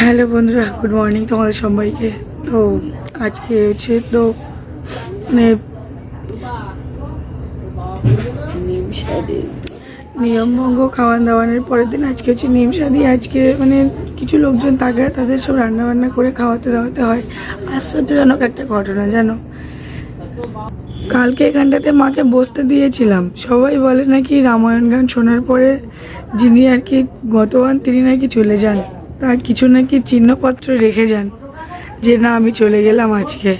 Hello বন্ধুরা, good morning তোমাদের সবাইকে। তো আজকে হচ্ছে তো মানে নিয়মভঙ্গ খাওয়ান দাওয়ানোর পরের দিন আজকে হচ্ছে নিম সাদি। আজকে মানে কিছু লোকজন থাকে, তাদের সব রান্না বান্না করে খাওয়াতে দাওয়াতে হয়। আশ্চর্যজনক একটা ঘটনা, জানো? কালকে এখানটাতে মাকে বসতে দিয়েছিলাম। সবাই বলে নাকি রামায়ণ গান শোনার পরে যিনি আর কি গতবান, তিনি নাকি চলে যান। তা কিছু নাকি চিহ্নপত্র রেখে যান যে না আমি চলে গেলাম আজকে।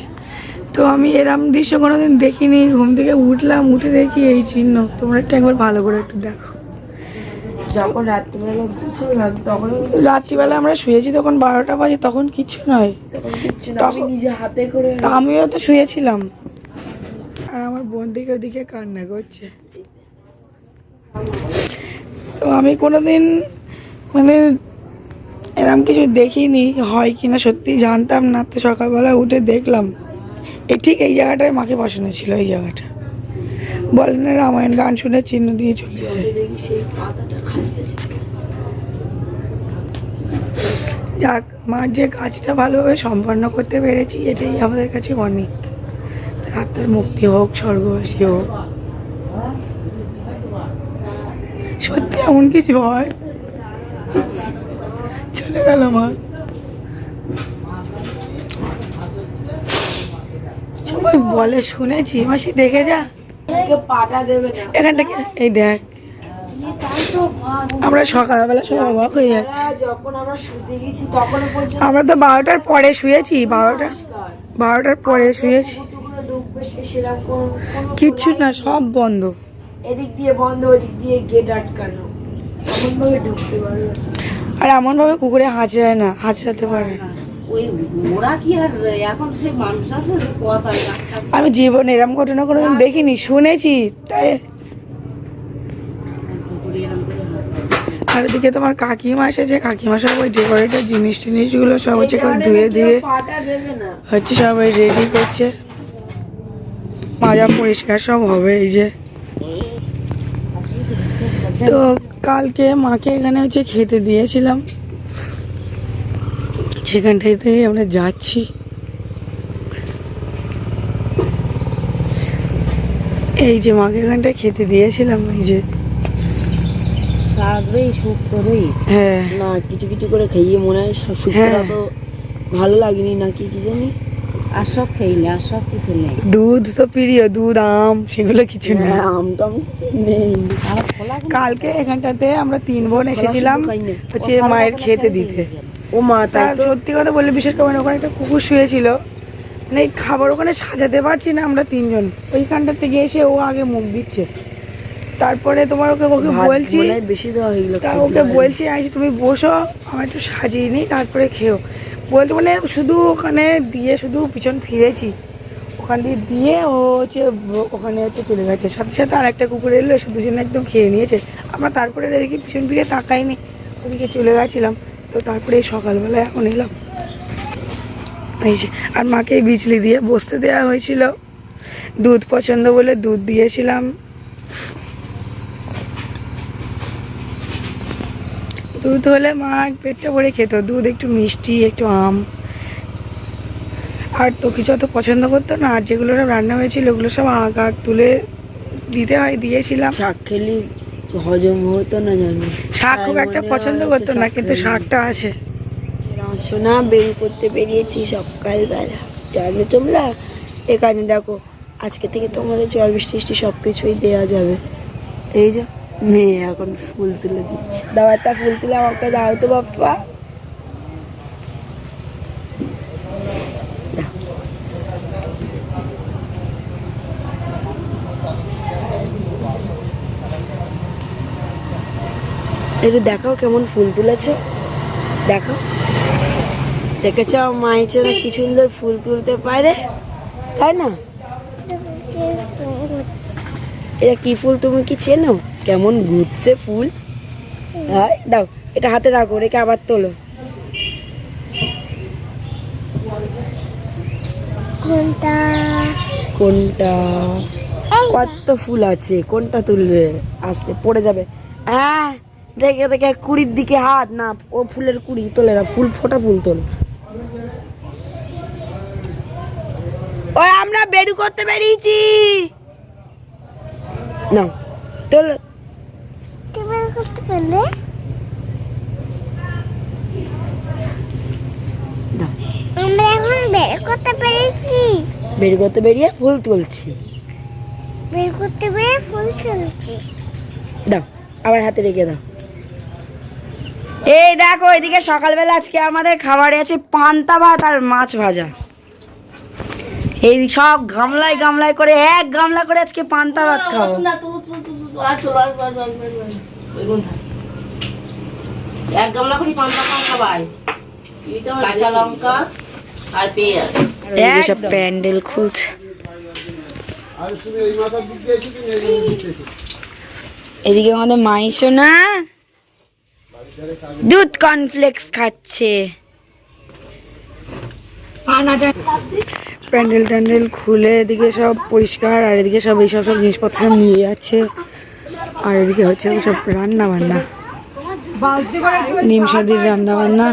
তো আমি এরম দৃশ্য কোনোদিন দেখিনি ঘুম থেকে উঠলাম উঠে দেখি এই চিহ্ন। তোমরা একটা একবার ভালো করে একটু দেখো। যখন রাত্রিবেলা তখন রাত্রিবেলা আমরা শুয়েছি তখন বারোটা বাজে তখন কিছু নয়। তখন না নিজে হাতে করে আমিও তো শুয়েছিলাম। আর আমার বোন দিকে ওদিকে কান্না করছে। তো আমি কোনোদিন মানে এরম কিছু দেখিনি, হয় কিনা সত্যি জানতাম না, তো সকালবেলা উঠে দেখলাম। এই ঠিক এই জায়গাটায় মাকে বসানো ছিল, এই জায়গাটা। বলেন না রামায়ণ গান শুনে চিহ্ন দিয়ে চলে যায়। যাক মার যে কাজটা ভালোভাবে সম্পন্ন করতে পেরেছি, এটাই আমাদের কাছে অনেক। রাত্রের মুক্তি হোক, স্বর্গবাসী হোক। সত্যি এমন কিছু হয়? চলে গেল মা। সবাই বলে শুনেছি মাসি দেখে যা। পাটা দেবে না। এখানটাকে এই দেখ। আমরা সকালবেলা সব অবাক হয়ে যাচ্ছি। হ্যাঁ, যখন আমরা শুতে গেছি তখন পর্যন্ত আমরা তো বারোটার পরে শুয়েছি বারোটা বারোটার পরে শুয়েছি। কিচ্ছু না সব বন্ধ। এদিক দিয়ে বন্ধ ওদিক দিয়ে গেট আটকানো। এমন ভাবে ঢুকতে পারবে না। আর এমনভাবে পুকুরে হাঁচড়ায় না হাঁচড়াতে পারে। না ওই ওরা কি আর এখন সেই মানুষ আছে যে কথা আমি জীবনে এরম ঘটনা কোনোদিন দেখিনি শুনেছি তাই। আর এদিকে তোমার কাকিমা এসেছে কাকিমা সব ওই ডেকোরেটের জিনিস টিনিসগুলো সব হচ্ছে ধুয়ে ধুয়ে পাটা দেবে না। হচ্ছে সবাই রেডি করছে। মাজা পরিষ্কার সব হবে এই যে। তো কালকে মাকে এখানে হচ্ছে খেতে দিয়েছিলাম। সেখানটাতে আমরা যাচ্ছি। এই যে মাকে এখানটায় খেতে দিয়েছিলাম এই যে। সুখ করেই হ্যাঁ। না কিছু কিছু করে খাইয়ে মনে হয় হ্যাঁ। তো ভালো লাগেনি নাকি কি জানি? আর সব খেইনি আর সব কিছু নেই দুধ তো প্রিয় দুধ আম সেগুলো কিছু হ্যাঁ আম তো কিছু নেই। কালকে এখানটাতে আমরা তিন বোন এসেছিলাম হচ্ছে মায়ের খেতে দিতে। ও মা তার সত্যি কথা বললে বিশেষ করে ওখানে একটা কুকুর শুয়েছিল। মানে খাবার ওখানে সাজাতে পারছি না আমরা তিনজন। ওইখানটার থেকে এসে ও আগে মুখ দিচ্ছে। তারপরে তোমার ওকে ওকে বলছি বেশি দেওয়া হয়ে গেলো তা ওকে বলছি আইসি তুমি বসো আমার একটু সাজিয়ে নিই তারপরে খেও। বলতে মানে শুধু ওখানে দিয়ে শুধু পিছন ফিরেছি। ওখান দিয়ে দিয়ে ও হচ্ছে, ওখানে হচ্ছে চলে গেছে। সাথে সাথে আর একটা কুকুর এলো শুধু দুজনে একদম খেয়ে নিয়েছে। আমরা তারপরে দেখি পিছন ফিরে তাকাইনি, ওদিকে চলে গেছিলাম। তো তারপরে সকালবেলা এখন এলাম। আর মাকে বিজলি দিয়ে বসতে দেওয়া হয়েছিল। দুধ পছন্দ বলে দুধ দিয়েছিলাম। দুধ হলে মা পেটটা ভরে খেত। দুধ একটু মিষ্টি একটু আম। আর তো কিছু অত পছন্দ করতো না আর যেগুলো সব রান্না হয়েছিল ওগুলো সব আগ আগ তুলে দিতে হয় দিয়েছিলাম। শাক খেলি হজম হতো না জানি? শাক খুব একটা পছন্দ করতো না কিন্তু শাকটা আছে। সোনা বের করতে বেরিয়েছি সকালবেলা। জানো তোমরা? এখানে দেখো আজকে থেকে তোমাদের জল বৃষ্টি সব কিছুই দেওয়া যাবে। এই যে। মেয়ে এখন ফুল তুলে দিচ্ছে। দাও একটা ফুল তুলে আমাকে দাও তো বাপ্পা। একটু দেখাও কেমন ফুল তুলেছে। দেখো দেখেছ মায়ের জন্য কি সুন্দর ফুল তুলতে পারে। তাই না? এটা কি ফুল তুমি কি চেনো? কেমন ঘুরছে ফুল? হ্যাঁ দাও এটা হাতে রাখো রেখে আবার তোলো। কোনটা? কত ফুল আছে কোনটা তুলবে? আসতে পড়ে যাবে। হ্যাঁ দেখে দেখে কুড়ির দিকে হাত না ও ফুলের কুড়ি তোলে না ফুল ফোটা ফুল তোলে। ওই আমরা বেরু করতে বেরিয়েছি। না তোল। করতে পারলে আমরা এখন বের করতে পেরেছি বের করতে বেরিয়ে ফুল তুলছি বের করতে পেরে ফুল তুলছি দাও আবার হাতে রেখে দাও এই দেখো এদিকে সকালবেলা আজকে আমাদের খাবারে আছে পান্তা ভাত আর মাছ ভাজা এই সব গামলায় গামলায় করে এক গামলা করে আজকে পান্তা ভাত খাব এক গামলা করে পান্তা কাঁচা লঙ্কা আর পেঁয়াজ। সব প্যান্ডেল খুলছে। এদিকে আমাদের মাইশো না। দুধ কর্নফ্লেক্স খাচ্ছে। প্যান্ডেল ট্যান্ডেল খুলে এদিকে সব পরিষ্কার আর এদিকে সব এইসব সব জিনিসপত্র সব নিয়ে যাচ্ছে। আর এদিকে হচ্ছে সব রান্না বান্না নিমসাদির রান্না বান্না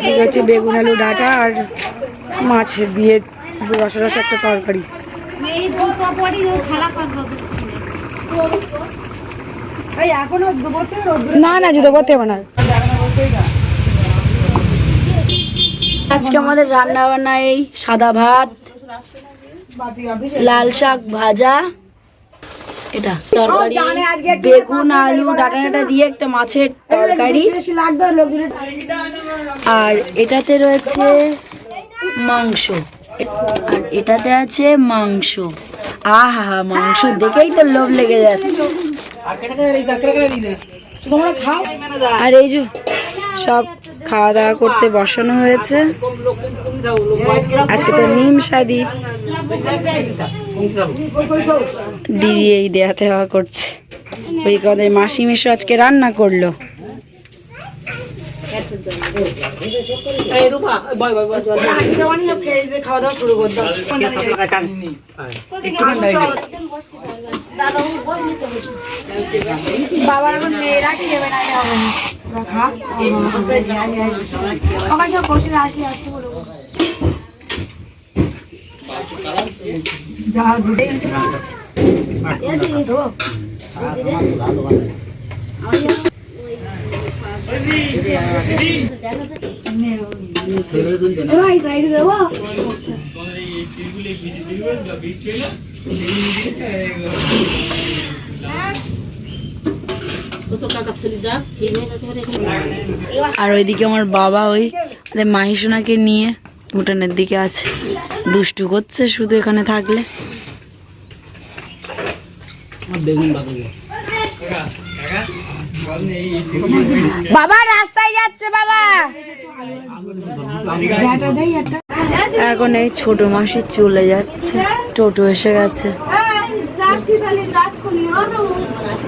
এদিকে হচ্ছে বেগুন আলু ডাটা আর মাছ দিয়ে রস রস একটা তরকারি। না না জুতো পরতে হবে না। আজকে আমাদের রান্না বান্না এই সাদা ভাত লাল শাক ভাজা এটা তরকারি বেগুন আলু ডাটা ডাটা দিয়ে একটা মাছের তরকারি। আর এটাতে রয়েছে মাংস। আর এটাতে আছে মাংস। আহা মাংস দেখেই তো লোভ লেগে যাচ্ছে। আর এই যে সব খাওয়া দাওয়া করতে বসানো হয়েছে। আজকে তো নিম সাদি। দিদি এই দেয়াতে হওয়া করছে। ওই আমাদের মাসি মেশো আজকে রান্না করল। বাবার মেয়েরা হবে আমার সব বসে আসলে আসতে বলব। যা খেয়ে নিয়ে আর ওইদিকে আমার বাবা ওই মাহিসোনাকে নিয়ে উঠানের দিকে আছে। দুষ্টু করছে শুধু এখানে থাকলে। বাবা রাস্তায় যাচ্ছে বাবা। এখন এই ছোট মাসি চলে যাচ্ছে। টোটো এসে গেছে।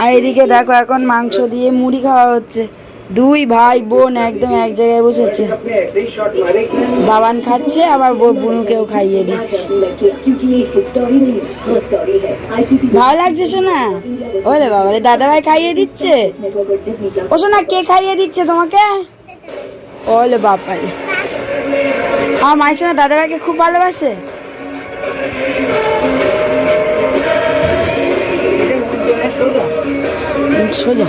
আর এদিকে দেখো এখন মাংস দিয়ে মুড়ি খাওয়া হচ্ছে। দুই ভাই বোন একদম এক জায়গায় বসেছে। বাবান খাচ্ছে, আবার বোন বুনুকেও খাইয়ে দিচ্ছে। ভালো লাগছে শোনা ওলে বাবা দাদা ভাই খাইয়ে দিচ্ছে? ও শোনা কে খাইয়ে দিচ্ছে তোমাকে? ওলে বাপালে আমার মায়ের শোনা দাদা ভাইকে খুব ভালোবাসে। সোজা।